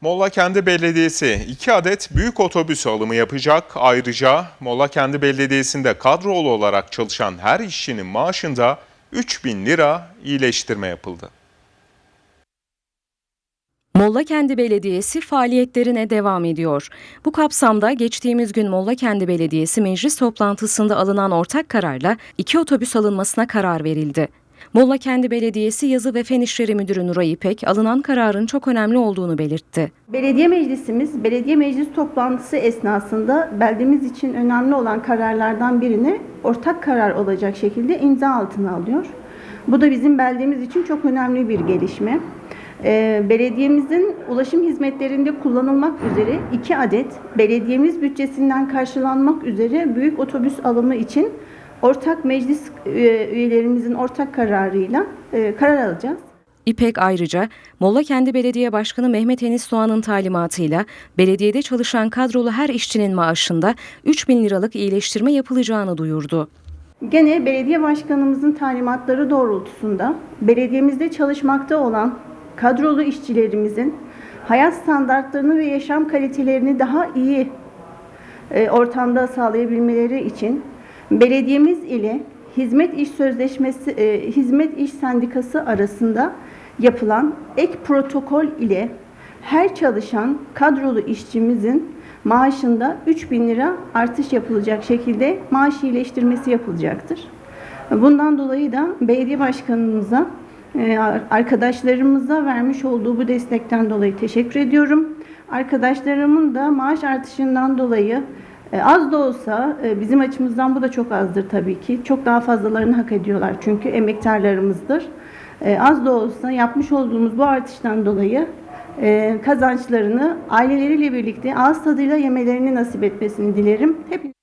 Mollakendi Belediyesi 2 adet büyük otobüs alımı yapacak. Ayrıca Mollakendi Belediyesi'nde kadrolu olarak çalışan her işçinin maaşında 3000 lira iyileştirme yapıldı. Mollakendi Belediyesi faaliyetlerine devam ediyor. Bu kapsamda geçtiğimiz gün Mollakendi Belediyesi meclis toplantısında alınan ortak kararla iki otobüs alınmasına karar verildi. Mollakendi Belediyesi Yazı ve Fen İşleri Müdürü Nuray İpek alınan kararın çok önemli olduğunu belirtti. Belediye meclisimiz, belediye meclis toplantısı esnasında beldemiz için önemli olan kararlardan birini ortak karar olacak şekilde imza altına alıyor. Bu da bizim beldemiz için çok önemli bir gelişme. Ee, belediyemizin ulaşım hizmetlerinde kullanılmak üzere iki adet belediyemiz bütçesinden karşılanmak üzere büyük otobüs alımı için ortak meclis e, üyelerimizin ortak kararıyla e, karar alacağız. İpek ayrıca Mollakendi Belediye Başkanı Mehmet Enis Doğan'ın talimatıyla belediyede çalışan kadrolu her işçinin maaşında 3 bin liralık iyileştirme yapılacağını duyurdu. Gene belediye başkanımızın talimatları doğrultusunda belediyemizde çalışmakta olan kadrolu işçilerimizin hayat standartlarını ve yaşam kalitelerini daha iyi e, ortamda sağlayabilmeleri için belediyemiz ile hizmet iş sözleşmesi e, hizmet iş sendikası arasında yapılan ek protokol ile her çalışan kadrolu işçimizin maaşında 3000 lira artış yapılacak şekilde maaş iyileştirmesi yapılacaktır. Bundan dolayı da belediye başkanımıza, e, arkadaşlarımıza vermiş olduğu bu destekten dolayı teşekkür ediyorum. Arkadaşlarımın da maaş artışından dolayı az da olsa e, bizim açımızdan bu da çok azdır tabii ki. Çok daha fazlalarını hak ediyorlar çünkü emektarlarımızdır. E, Az da olsa yapmış olduğumuz bu artıştan dolayı e, kazançlarını aileleriyle birlikte ağız tadıyla yemelerini nasip etmesini dilerim. Hep